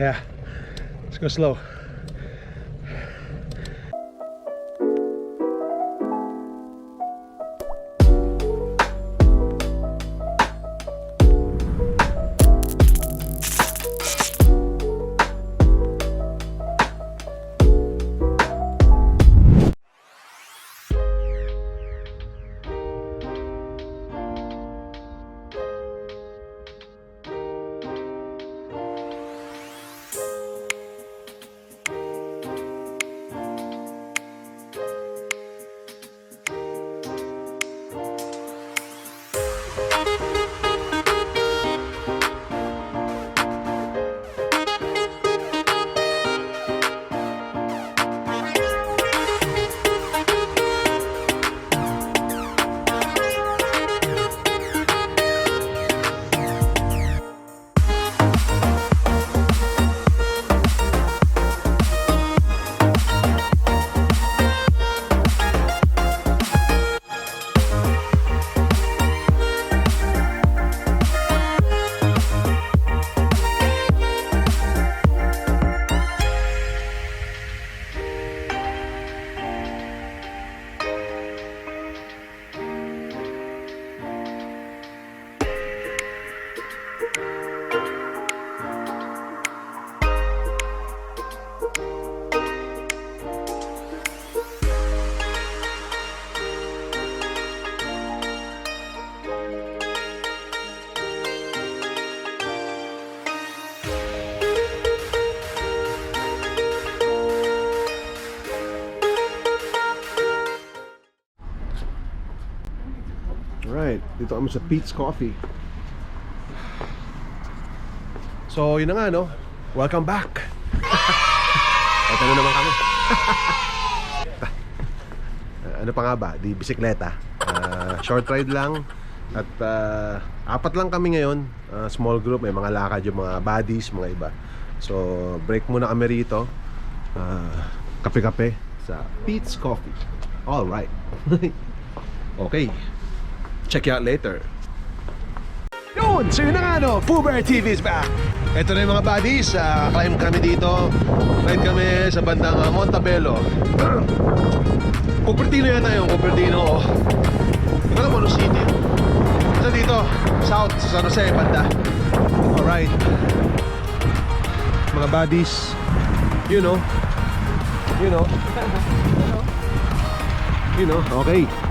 Yeah. Let's go slow. Dito kami sa Pete's Coffee. So, yun na nga, no? Welcome back! Ito na naman kami. ano pa nga ba? Di bisikleta. Ah, short ride lang. At ah, apat lang kami ngayon. Ah, small group. May mga lakad yung mga buddies, mga iba. So, break muna kami rito. Kape-kape sa Pete's Coffee. Alright. okay. Check you out later. Yun! So yun na nga no, Pooh Bear TV is back! Ito na yung mga buddies, uh, climb kami dito. Ride kami sa bandang uh, Montebello. Cupertino yata yung Cupertino Hindi ko alam kung ano city. Ito dito, south sa San Jose, banda. Alright. Mga buddies You know. You know. You know, okay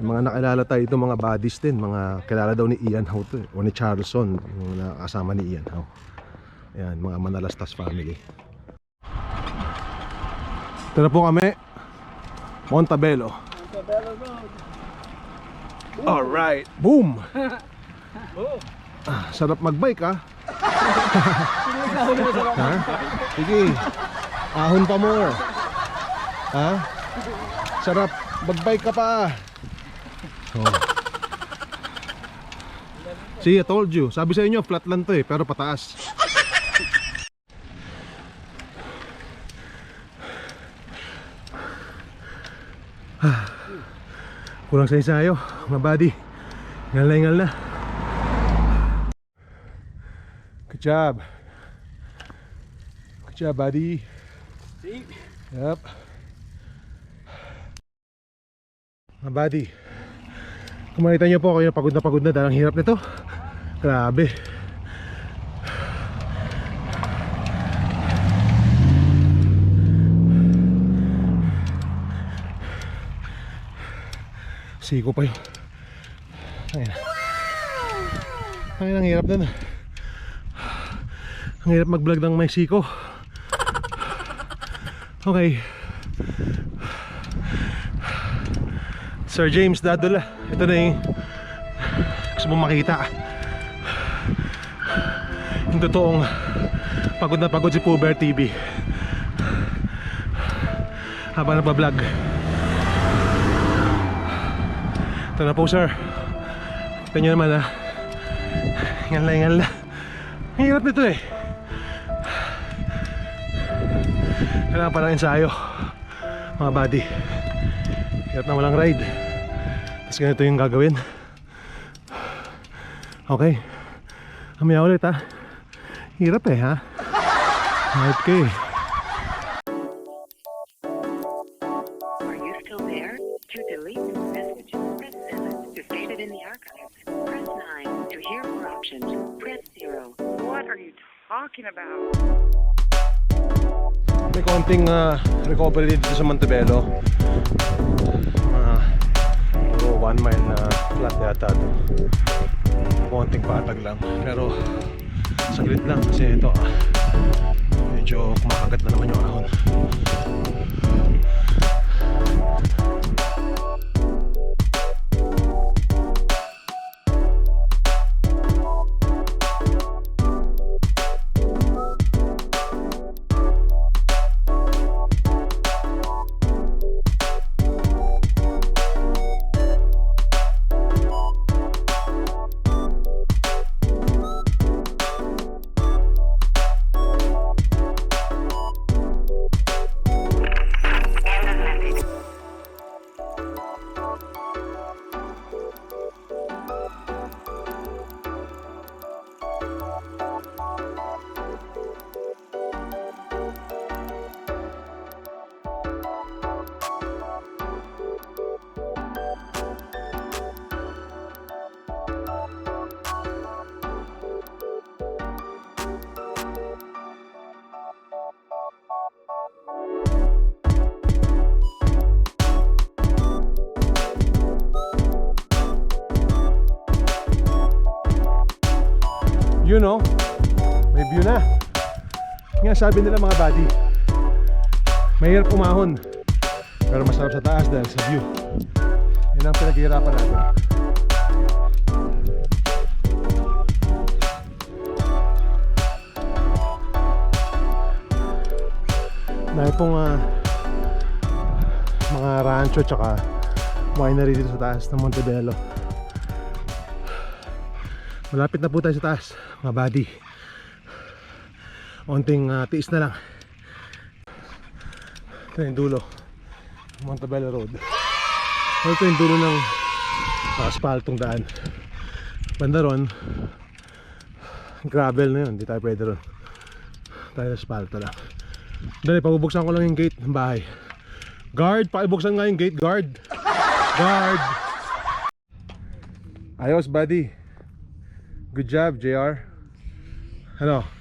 Yung mga nakilala tayo ito mga buddies din. Mga kilala daw ni Ian Howe to eh, o ni Charleston yung nakasama ni Ian Howe. Ayan, mga Manalastas family. Na po kami. Montebello. Alright, boom! Ah, sarap magbike ah. Ha? Sige. Ahon pa more. Ha? Sarap. Magbike ka pa Oh. See, I told you. Sabi sa inyo, flat lang to eh, pero pataas. Kulang sa ensayo, mga buddy. Ingal na, ingal na. Good job. Good job, buddy. Yep. Mga buddy. Kung makita nyo po kayo pagod na pagod na dahil ang hirap nito. Grabe. Siko pa yun. Ayun Ayun ang hirap nun. Ang hirap mag vlog ng may siko. Okay Sir James Dadula Ito na yung Gusto mong makita Yung totoong Pagod na pagod si Puber TV Habang nagpa-vlog Ito na po sir. Ito nyo naman ha. Ingal na ingal na. Hirap nito eh. Kailangan pa ng ensayo. Mga buddy. Hirap na walang ride. Tapos ganito yung gagawin. Okay. Mamaya ulit ha. Hirap eh ha. Okay. Are you still there? To delete this message, press 7. To save it in the archives, press 9. To hear more options, press 0. What are you talking about? May konting ah, recovery dito sa Montebello. Mga puro one mile na flat yata to. Konting patag lang. Pero saglit lang kasi ito ah, medyo kumakagat na naman yung ahon. Sabi nila mga buddy, mahirap umahon. Pero masarap sa taas dahil sa view. Yan ang pinaghihirapan natin. Dahil pong ah, mga rancho tsaka winery dito sa taas ng Montebello. Malapit na po tayo sa taas, mga buddy. Onting ah, tiis na lang. Ito yung dulo. Montebello Road. Ito yung dulo ng asphaltong daan. Banda ron, gravel na yun. Hindi tayo pwede ron. Tayo asphalto lang. Dali, pabubuksan ko lang yung gate ng bahay. Guard, pakibuksan nga yung gate, guard. Guard. Ayos, buddy. Good job, JR. Ano?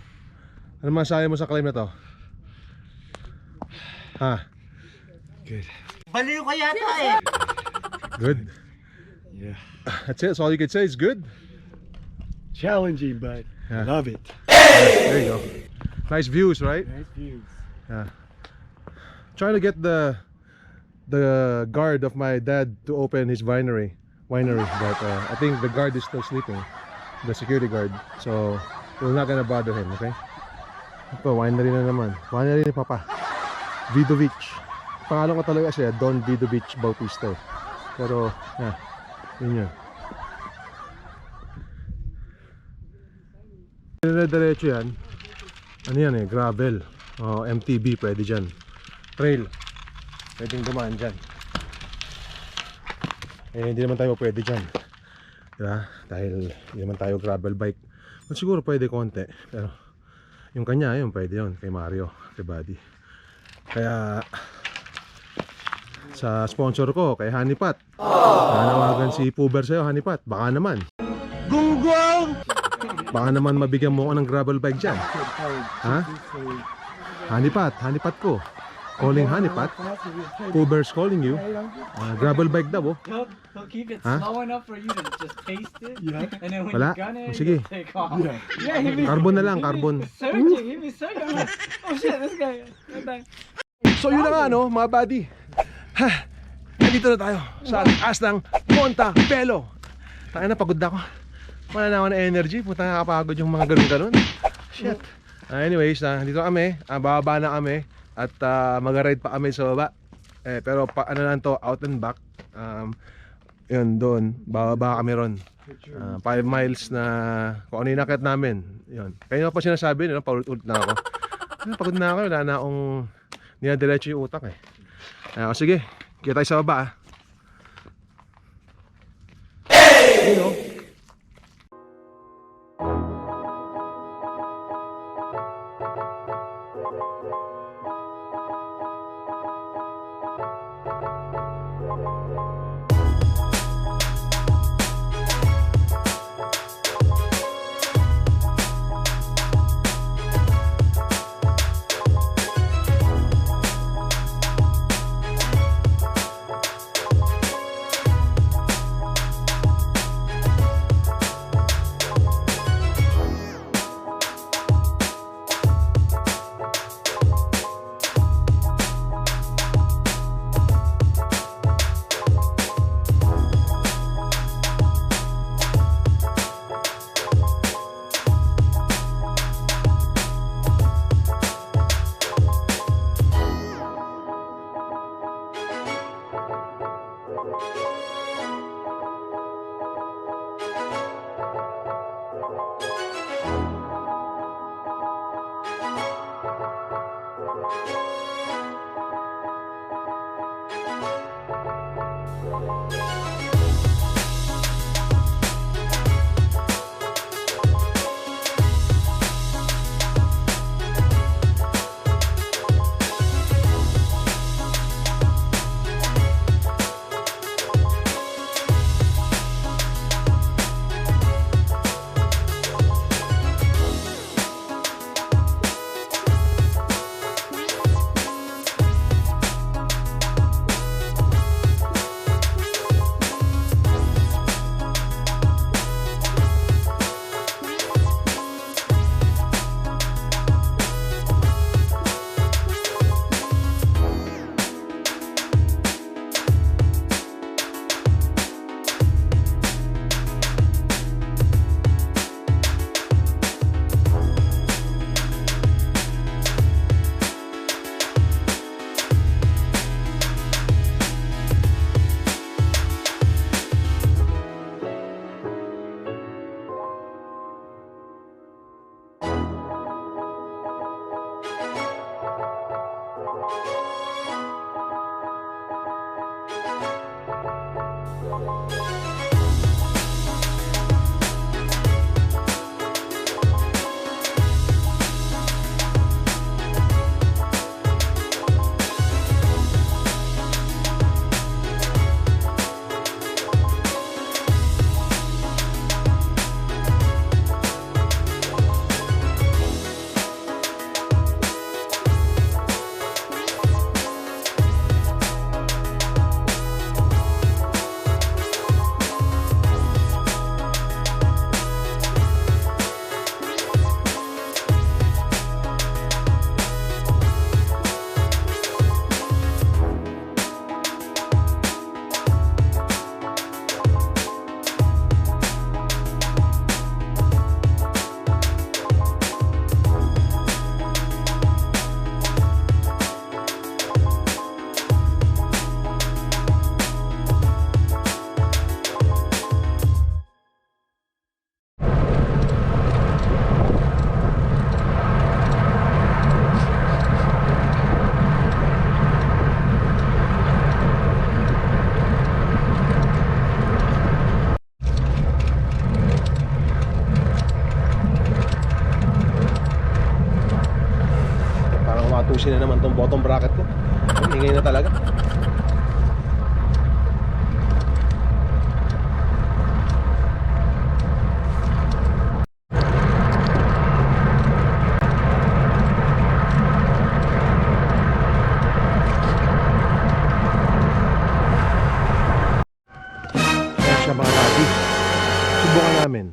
Ano masasabi mo sa claim na to? Ha? Good. Baliw ka yata eh. Good. Yeah. That's it. That's all you could say is good. Challenging, but Yeah. love it. There you go. Nice views, right? Nice views. Yeah. Trying to get the the guard of my dad to open his winery, winery, but uh, I think the guard is still sleeping, the security guard. So we're not gonna bother him, okay? Ito, winery na naman. Winery ni Papa. Vidovic. Pangalan ko talaga siya, Don Vidovic Bautista. Pero, yeah, yun yun. Dire-diretso yan. Ano yan eh, gravel. Oh, MTB pwede dyan. Trail. Pwedeng dumaan dyan. Eh, hindi naman tayo pwede dyan. Diba? Dahil hindi naman tayo gravel bike. Siguro pwede konti. Pero yung kanya, yun pwede yun. Kay Mario, kay Buddy. Kaya sa sponsor ko, kay Hanipat. Nanawagan si Puber sa'yo, Hanipat. Baka naman. Gunggong! Baka naman mabigyan mo ako ng gravel bike dyan. Ha? Hanipat, Hanipat ko. Calling Hanipat. Puber's calling you. Uh, gravel bike daw oh. He'll, he'll keep it Huh? slow enough for you to just taste it. Yeah. And then when Wala? you gun it, Oh, sige. you'll take off. Yeah. Yeah, he'll be, Carbon na lang, he'll be carbon. Searching, he'll be searching. I'm like, oh shit, this guy. So yun na nga no, mga buddy. Ha, nandito na tayo sa taas ng Monta Belo. Tayo na, pagod na ako. Wala na ako ng energy. Puta nakakapagod yung mga ganun-ganun. Shit. Ah, anyways, na dito kami. Ah, bababa na kami. At ah, mag-ride pa kami sa baba. Eh, pero pa, ano lang to, out and back. Um, Yun, doon. Bababa kami ron. 5 miles na kung ano yung nakit namin. Yun. Kaya nga pa sinasabi, no, paulit-ulit na ako. Ah, Pagod na ako, wala na akong dinadiretso yung utak eh. Ah, o sige, kita tayo sa baba ah. Yun, oh. Parang naman tong bracket ko. Ang ingay na talaga. Siya mga buddy. Subukan namin.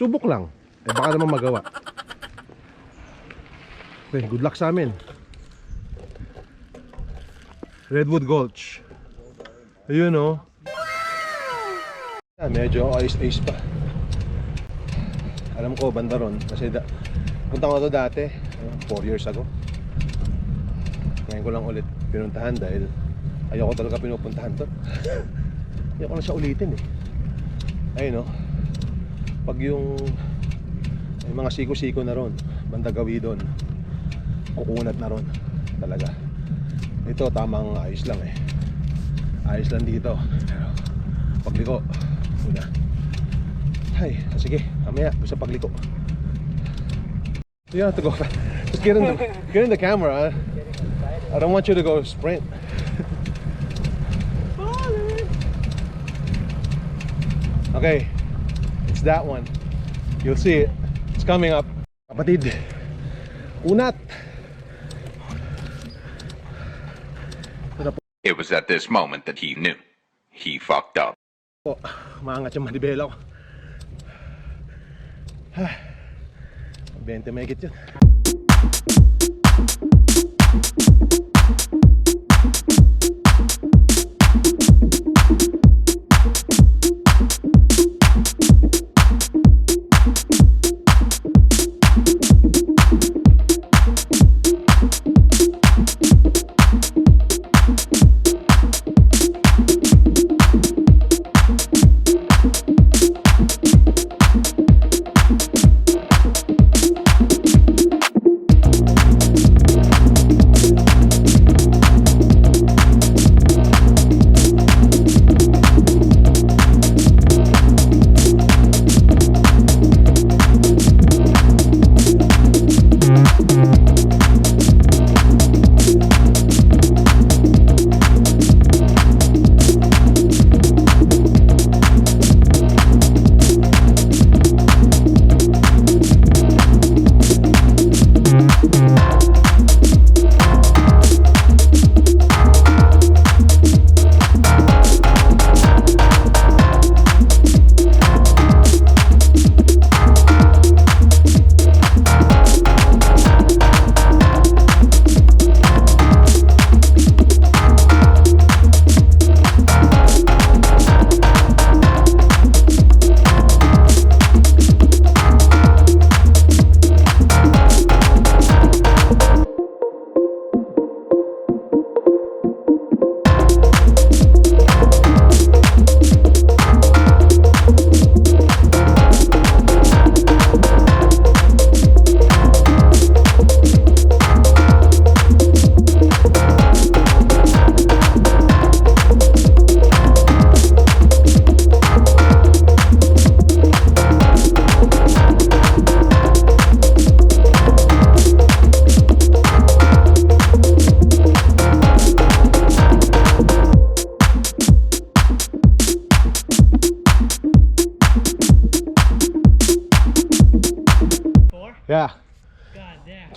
Subok lang. Eh baka naman magawa. Okay, good luck sa amin. Redwood Gulch. Ayun oh. Ah, medyo ice-ice pa. Alam ko, banda ron. Kasi da- punta ko to dati, 4 years ago. Ngayon ko lang ulit pinuntahan dahil ayoko talaga pinupuntahan to. Hindi ko na siya ulitin eh. Ayun no. Pag yung may mga siko-siko na ron, banda gawi doon. Kukunat na ron. Talaga. Ito tamang ayos lang eh. Ayos lang dito. Pero pagliko, una. Ay, sige, mamaya, sa pagliko. You don't have to go fast. Just get in the, get in the camera. I don't want you to go sprint. Okay, it's that one. You'll see it. It's coming up. Kapatid, unat. It was at this moment that he knew. He fucked up. po, maangat yung manibela ko. Ay, ah, 20 may yun.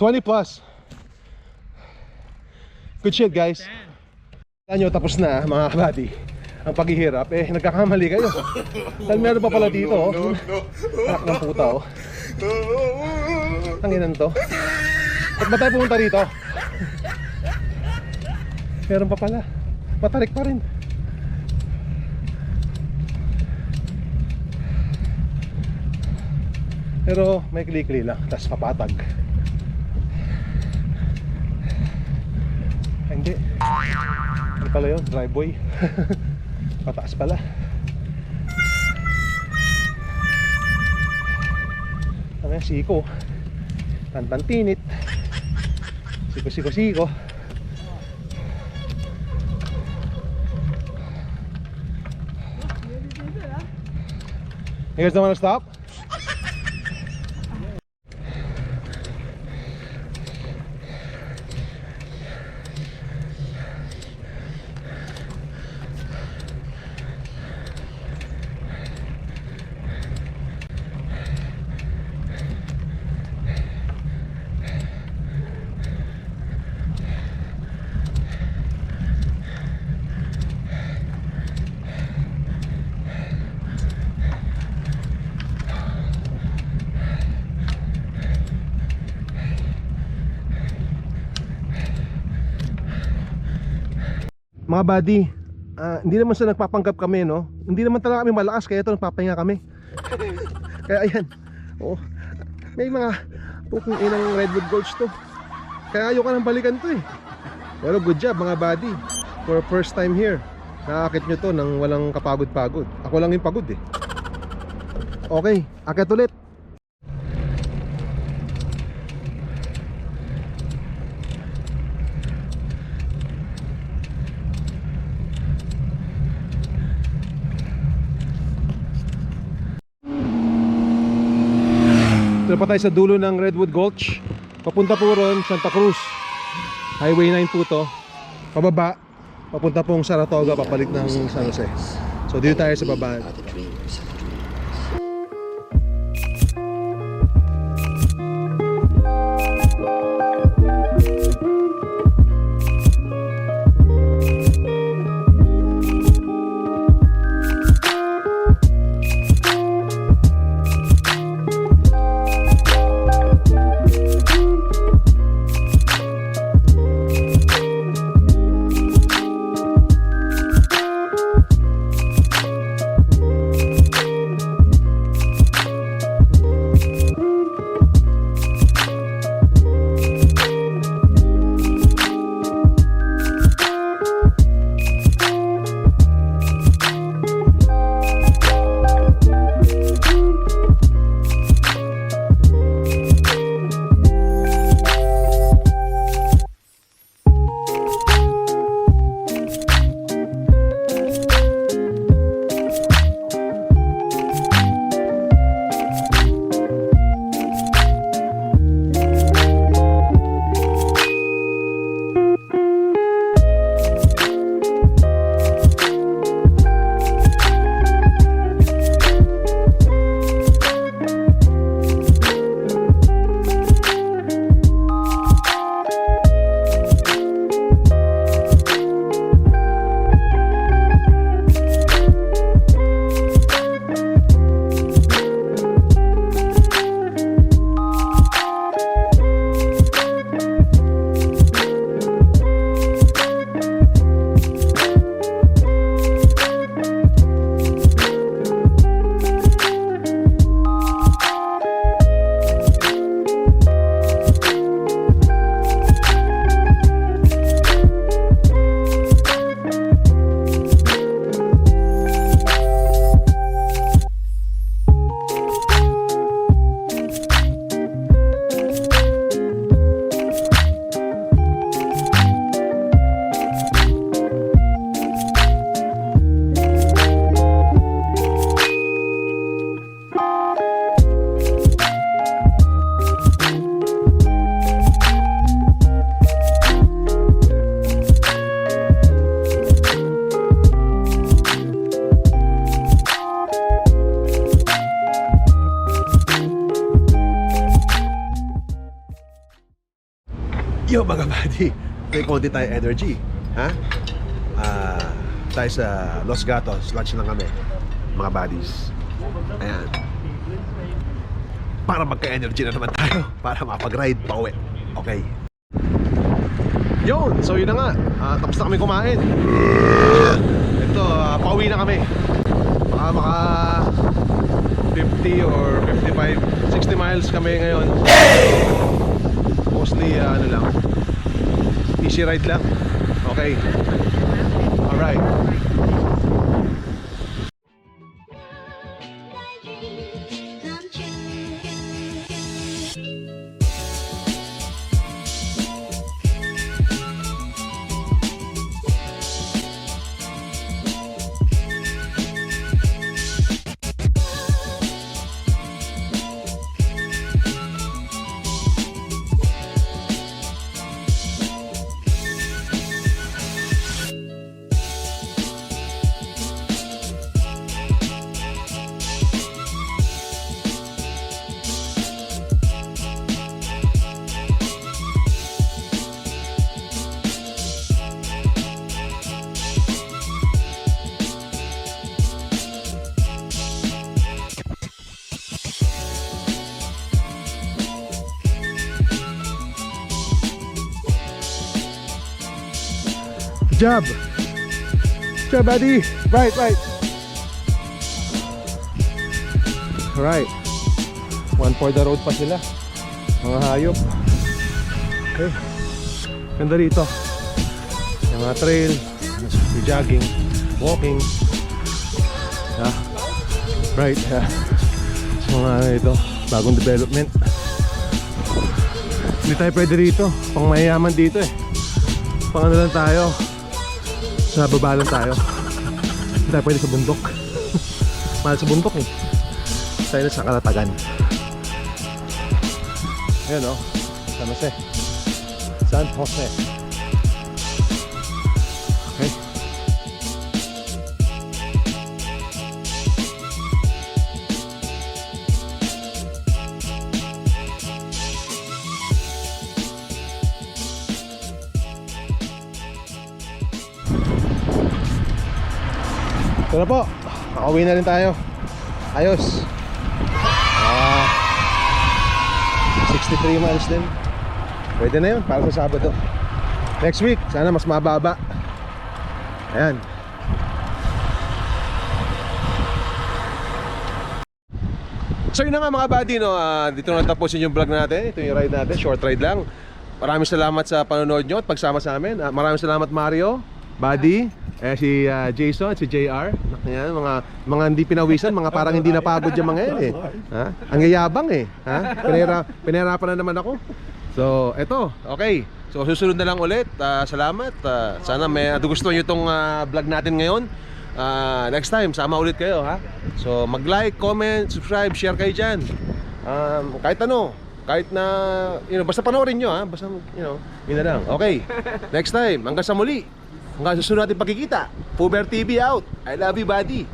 20 plus. Good shit, guys. Alam nyo, tapos na mga kabady. Ang paghihirap, eh, nagkakamali kayo. Dahil meron pa pala dito, oh. Anak ng puta, oh. Tanginan to. Ba't ba tayo pumunta rito? Meron pa pala. Matarik pa rin. Pero may kli-kli lang, tapos papatag. Ay, hindi. Ano pala yun? Driveway. Pataas pala. Ano yan? Siko. Tantantinit. Siko, siko, siko. You guys don't want to stop? Mga buddy, ah, hindi naman sa nagpapanggap kami, no? Hindi naman talaga kami malakas, kaya ito nagpapahinga kami. kaya ayan, oh, may mga puking inang Redwood Gulch to. Kaya ayoko nang balikan to eh. Pero good job mga buddy, for first time here. Naakit nyo to nang walang kapagod-pagod. Ako lang yung pagod eh. Okay, akit ulit. Dito pa tayo sa dulo ng Redwood Gulch. Papunta po ron, Santa Cruz. Highway 9 po to. Pababa, papunta pong Saratoga, papalik ng San Jose. So dito tayo sa baba. Konti tayo energy. Ha? Ah, tayo sa Los Gatos, lunch lang kami. Mga buddies. Ayan. Para magka-energy na naman tayo. Para mapag-ride pa uwi. Okay. Yun, so yun na nga. Ah, tapos na kami kumain. Ito, ah, pauwi na kami. Baka maka 50 or 55, 60 miles kami ngayon. Mostly uh, ano lang Easy ride lang? Okay. Alright job Good job buddy Right, right Alright One for the road pa sila Mga hayop Okay Ganda rito Yung mga trail Yung jogging walking. Ah, right. ah. mga ito, bagong development. Hindi tayo pwede rito. Pang mayayaman dito eh. Pang ano lang tayo. Sa baba lang tayo. Hindi tayo pwede sa bundok. Mahal sa bundok eh. Tayo na sa kalatagan. Ayan oh. San Jose. San Jose. Ito na po. Makauwi na rin tayo. Ayos. Ah, 63 miles din. Pwede na yun para sa Sabado. Next week, sana mas mababa. Ayan. So yun na nga mga buddy, no? Ah, dito na tapusin yung vlog natin. Ito yung ride natin, short ride lang. Maraming salamat sa panonood nyo at pagsama sa amin. Ah, maraming salamat Mario, Buddy, eh, si ah, Jason, si JR. Yan, mga mga hindi pinawisan, mga parang hindi napagod yung mga yan eh. Ha? Ang yayabang eh. Ha? Pinera, pinahirapan na naman ako. So, eto, okay. So, susunod na lang ulit. Ah, salamat. Ah, sana may gusto nyo itong ah, vlog natin ngayon. Ah, next time, sama ulit kayo ha. So, mag-like, comment, subscribe, share kayo dyan. Um, kahit ano, kahit na, you know, basta panoorin nyo ha. Basta, you know, yun na lang. Okay, next time, hanggang sa muli. Hanggang susunod natin pagkikita. Puber TV out. I love you, buddy.